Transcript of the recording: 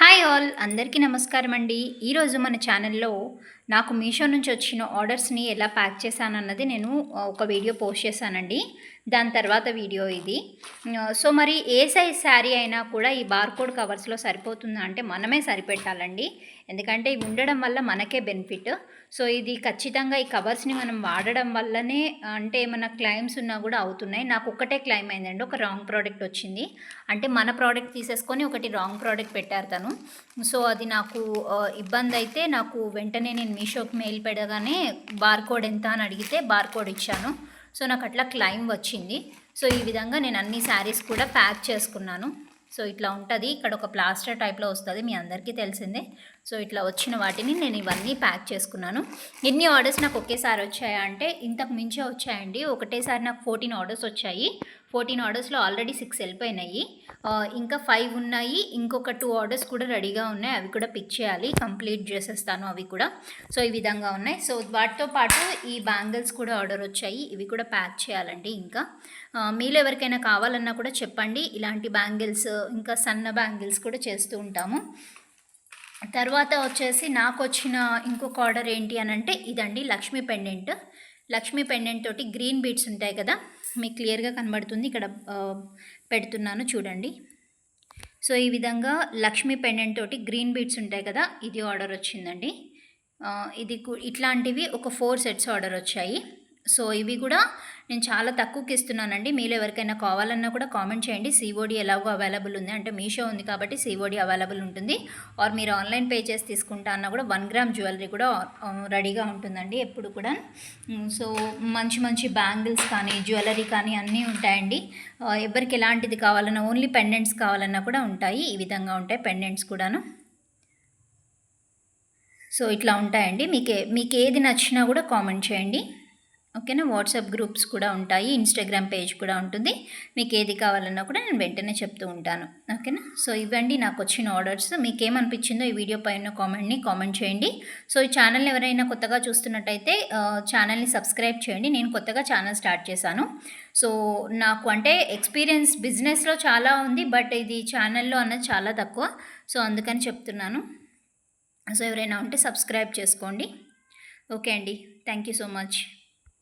Hi all అందరికీ నమస్కారం అండి. ఈరోజు మన ఛానల్లో నాకు మీషో నుంచి వచ్చిన ఆర్డర్స్ని ఎలా ప్యాక్ చేశానన్నది నేను ఒక వీడియో పోస్ట్ చేశానండి. దాని తర్వాత వీడియో ఇది. సో మరి ఏ సైజ్ శారీ అయినా కూడా ఈ బార్కోడ్ కవర్స్లో సరిపోతుందా అంటే మనమే సరిపెట్టాలండి. ఎందుకంటే ఇవి ఉండడం వల్ల మనకే బెనిఫిట్. సో ఇది ఖచ్చితంగా ఈ కవర్స్ని మనం వాడడం వల్లనే అంటే ఏమైనా క్లైమ్స్ ఉన్నా కూడా అవుతున్నాయి. నాకు ఒక్కటే క్లైమ్ అయిందండి ఒక రాంగ్ ప్రోడక్ట్ వచ్చింది. అంటే మన ప్రోడక్ట్ తీసేసుకొని ఒకటి రాంగ్ ప్రోడక్ట్ పెట్టారు తను సో అది నాకు ఇబ్బంది అయితే నాకు వెంటనే నేను మీషోకి మెయిల్ పెడగానే బార్కోడ్ ఎంత అని అడిగితే బార్కోడ్ ఇచ్చాను. సో నాకు అట్లా క్లైమ్ వచ్చింది. సో ఈ విధంగా నేను అన్ని శారీస్ కూడా ప్యాక్ చేసుకున్నాను. సో ఇట్లా ఉంటుంది. ఇక్కడ ఒక ప్లాస్టర్ టైప్లో వస్తుంది మీ అందరికీ తెలిసిందే. సో ఇట్లా వచ్చిన వాటిని నేను ఇవన్నీ ప్యాక్ చేసుకున్నాను. ఎన్ని ఆర్డర్స్ నాకు ఒకేసారి వచ్చాయా అంటే ఇంతకు మించే వచ్చాయండి. ఒకటేసారి నాకు ఫోర్టీన్ ఆర్డర్స్ వచ్చాయి. ఫోర్టీన్ ఆర్డర్స్లో ఆల్రెడీ సిక్స్ వెళ్ళిపోయినాయి. ఇంకా ఫైవ్ ఉన్నాయి. ఇంకొక టూ ఆర్డర్స్ కూడా రెడీగా ఉన్నాయి. అవి కూడా పిక్ చేయాలి. కంప్లీట్ చేసేస్తాను అవి కూడా. సో ఈ విధంగా ఉన్నాయి. సో వాటితో పాటు ఈ బ్యాంగిల్స్ కూడా ఆర్డర్ వచ్చాయి. ఇవి కూడా ప్యాక్ చేయాలండి ఇంకా. మీలో ఎవరికైనా కావాలన్నా కూడా చెప్పండి. ఇలాంటి బ్యాంగిల్స్ ఇంకా సన్న బ్యాంగిల్స్ కూడా చేస్తూ ఉంటాము. తర్వాత వచ్చేసి నాకు వచ్చిన ఇంకొక ఆర్డర్ ఏంటి అని అంటే ఇదండి లక్ష్మీ పెండెంట్. లక్ష్మీ పెండెంట్ తోటి గ్రీన్ బీడ్స్ ఉంటాయి కదా మీకు క్లియర్గా కనబడుతుంది. ఇక్కడ పెడుతున్నాను చూడండి. సో ఈ విధంగా లక్ష్మీ పెండెంట్ తోటి గ్రీన్ బీడ్స్ ఉంటాయి కదా ఇది ఆర్డర్ వచ్చిందండి. ఇది ఇట్లాంటివి ఒక ఫోర్ సెట్స్ ఆర్డర్ వచ్చాయి. సో ఇవి కూడా నేను చాలా తక్కువకి ఇస్తున్నానండి మీలో ఎవరికైనా కావాలన్నా కూడా కామెంట్ చేయండి. సిఓడి ఎలాగో అవైలబుల్ ఉంది. అంటే మీషో ఉంది కాబట్టి సిఓడి అవైలబుల్ ఉంటుంది. ఆర్ మీరు ఆన్లైన్ పే చేసి తీసుకుంటా అన్నా కూడా వన్ గ్రామ్ జ్యువెలరీ కూడా రెడీగా ఉంటుందండి ఎప్పుడు కూడా. సో మంచి మంచి బ్యాంగిల్స్ కానీ జ్యువెలరీ కానీ అన్నీ ఉంటాయండి. ఎవరికి ఎలాంటిది కావాలన్నా ఓన్లీ పెండెంట్స్ కావాలన్నా కూడా ఉంటాయి. ఈ విధంగా ఉంటాయి పెండెంట్స్ కూడాను. సో ఇట్లా ఉంటాయండి. మీకు మీకు ఏది నచ్చినా కూడా కామెంట్ చేయండి. ఓకేనా? వాట్సాప్ గ్రూప్స్ కూడా ఉంటాయి ఇన్స్టాగ్రామ్ పేజ్ కూడా ఉంటుంది. మీకు ఏది కావాలన్నా కూడా నేను వెంటనే చెప్తూ ఉంటాను. ఓకేనా? సో ఇవ్వండి నాకు వచ్చిన ఆర్డర్స్. మీకు ఏమనిపించిందో ఈ వీడియో పైన కామెంట్ని కామెంట్ చేయండి. సో ఈ ఛానల్ని ఎవరైనా కొత్తగా చూస్తున్నట్టయితే ఛానల్ని సబ్స్క్రైబ్ చేయండి. నేను కొత్తగా ఛానల్ స్టార్ట్ చేశాను. సో నాకు అంటే ఎక్స్పీరియన్స్ బిజినెస్లో చాలా ఉంది బట్ ఇది ఛానల్లో అన్నది చాలా తక్కువ. సో అందుకని చెప్తున్నాను. సో ఎవరైనా ఉంటే సబ్స్క్రైబ్ చేసుకోండి. ఓకే అండి. Thank you so much.